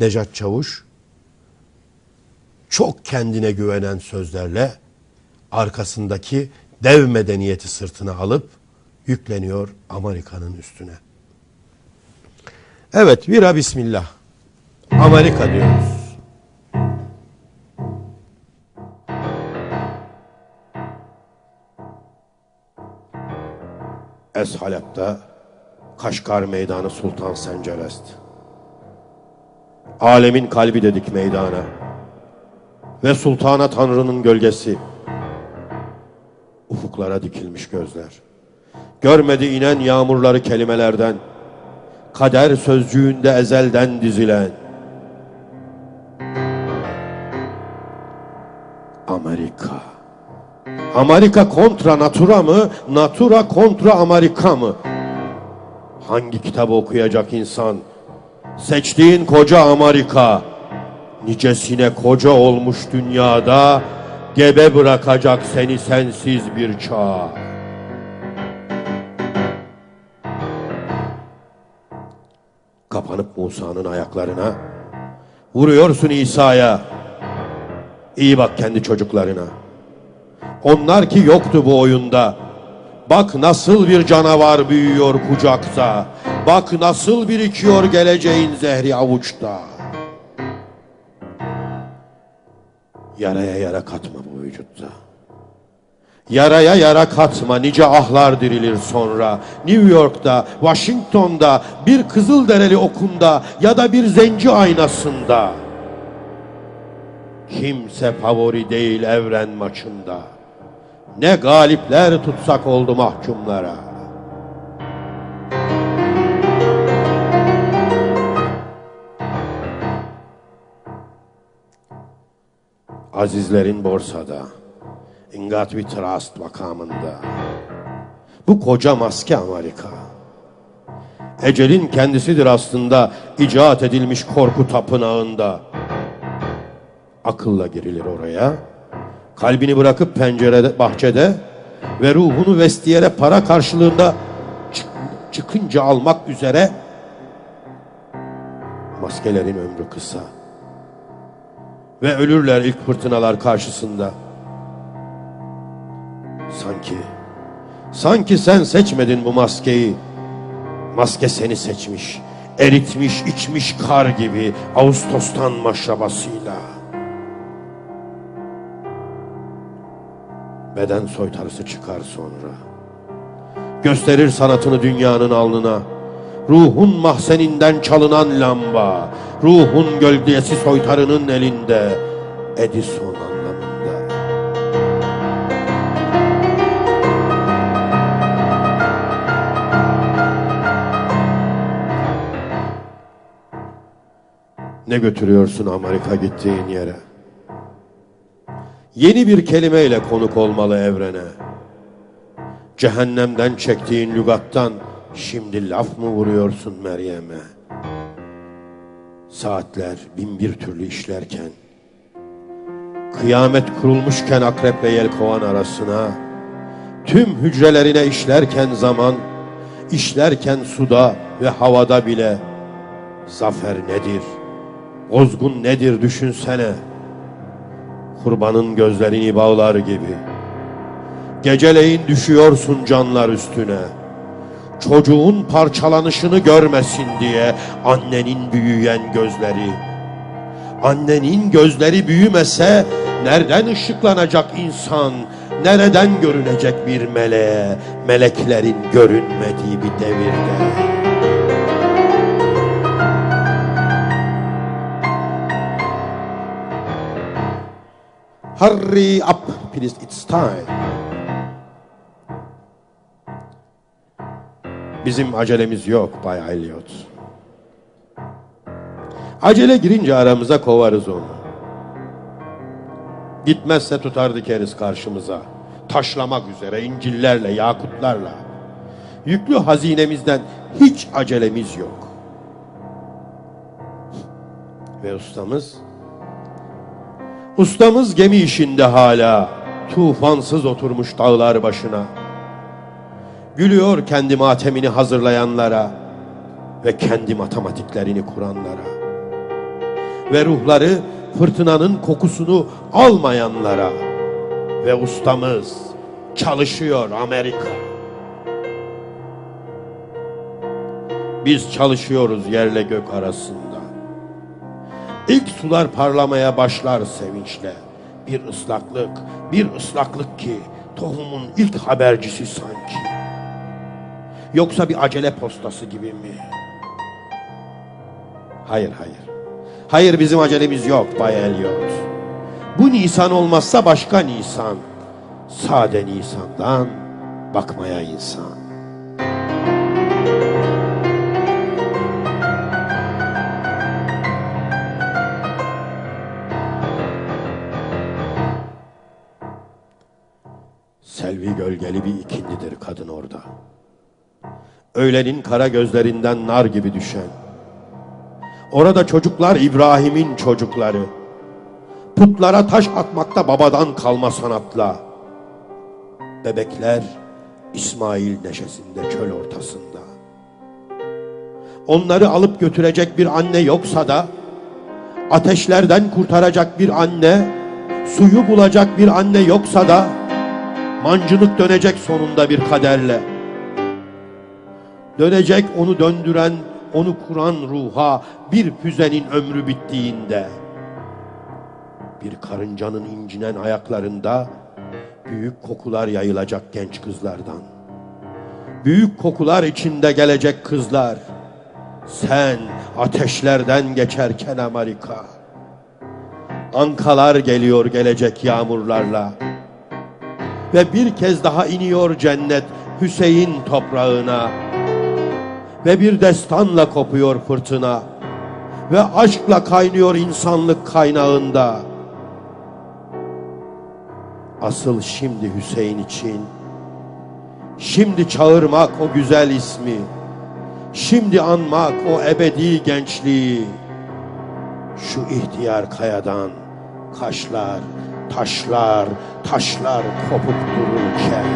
Necat Çavuş çok kendine güvenen sözlerle arkasındaki dev medeniyeti sırtına alıp yükleniyor Amerika'nın üstüne. Evet, vira bismillah. Amerika diyoruz. Es Halep'te Kaşgar Meydanı Sultan Sencerest. Alemin kalbi dedik meydana. Ve Sultana Tanrı'nın gölgesi. Ufuklara dikilmiş gözler. Görmedi inen yağmurları kelimelerden. Kader sözcüğünde ezelden dizilen. Amerika. Amerika kontra natura mı? Natura kontra Amerika mı? Hangi kitabı okuyacak insan? Seçtiğin koca Amerika. Nicesine koca olmuş dünyada gebe bırakacak seni sensiz bir çağ. Kapanıp Musa'nın ayaklarına vuruyorsun İsa'ya. İyi bak kendi çocuklarına. Onlar ki yoktu bu oyunda. Bak nasıl bir canavar büyüyor kucakta. Bak nasıl birikiyor geleceğin zehri avuçta. Yaraya yara katma bu vücutta. Yaraya yara katma nice ahlar dirilir sonra. New York'ta, Washington'da, bir Kızılderili okunda ya da bir zenci aynasında. Kimse favori değil evren maçında. Ne galipler tutsak oldu mahkumlara. Azizlerin borsada, ingat bir trust makamında. Bu koca maske Amerika. Ecelin kendisidir aslında icat edilmiş korku tapınağında. Akılla girilir oraya. Kalbini bırakıp pencerede, bahçede ve ruhunu vestiyere para karşılığında çık- çıkınca almak üzere maskelerin ömrü kısa ve ölürler ilk fırtınalar karşısında. Sanki, sanki sen seçmedin bu maskeyi. Maske seni seçmiş, eritmiş, içmiş kar gibi Ağustos'tan maşrabasıyla. Beden soytarısı çıkar sonra. Gösterir sanatını dünyanın alnına. Ruhun mahzeninden çalınan lamba. Ruhun gölgesi soytarının elinde. Edison anlamında. Ne götürüyorsun Amerika gittiğin yere? Yeni bir kelimeyle konuk olmalı evrene. Cehennemden çektiğin lügattan şimdi laf mı vuruyorsun Meryem'e? Saatler bin bir türlü işlerken, kıyamet kurulmuşken akreple yelkovan arasına, tüm hücrelerine işlerken zaman, işlerken suda ve havada bile, zafer nedir, bozgun nedir düşünsene.'' kurbanın gözlerini bağlar gibi. Geceleyin düşüyorsun canlar üstüne. Çocuğun parçalanışını görmesin diye annenin büyüyen gözleri. Annenin gözleri büyümese nereden ışıklanacak insan? Nereden görünecek bir meleğe? Meleklerin görünmediği bir devirde. Hurry up, please, it's time. Bizim acelemiz yok Bay Elliot. Acele girince aramıza kovarız onu. Gitmezse tutar dikeriz karşımıza. Taşlamak üzere incillerle, yakutlarla. Yüklü hazinemizden hiç acelemiz yok. Ve ustamız Ustamız gemi işinde hala, tufansız oturmuş dağlar başına. Gülüyor kendi matemini hazırlayanlara ve kendi matematiklerini kuranlara. ve ruhları fırtınanın kokusunu almayanlara ve ustamız çalışıyor Amerika. Biz çalışıyoruz yerle gök arasında. İlk sular parlamaya başlar sevinçle. Bir ıslaklık, bir ıslaklık ki tohumun ilk habercisi sanki. Yoksa bir acele postası gibi mi? Hayır hayır. Hayır bizim acelemiz yok Bay Elliot. Bu Nisan olmazsa başka Nisan. Sade Nisan'dan bakmaya insan. Selvi gölgeli bir ikindidir kadın orada. Öğlenin kara gözlerinden nar gibi düşen. Orada çocuklar İbrahim'in çocukları. Putlara taş atmakta babadan kalma sanatla. Bebekler İsmail neşesinde çöl ortasında. Onları alıp götürecek bir anne yoksa da ateşlerden kurtaracak bir anne, suyu bulacak bir anne yoksa da mancınık dönecek sonunda bir kaderle. Dönecek onu döndüren, onu kuran ruha bir füzenin ömrü bittiğinde. Bir karıncanın incinen ayaklarında büyük kokular yayılacak genç kızlardan. Büyük kokular içinde gelecek kızlar. Sen ateşlerden geçerken Amerika. Ankalar geliyor gelecek yağmurlarla. Ve bir kez daha iniyor cennet Hüseyin toprağına. Ve bir destanla kopuyor fırtına. Ve aşkla kaynıyor insanlık kaynağında. Asıl şimdi Hüseyin için, şimdi çağırmak o güzel ismi, şimdi anmak o ebedi gençliği, şu ihtiyar kayadan kaşlar, taşlar, taşlar kopup dururken.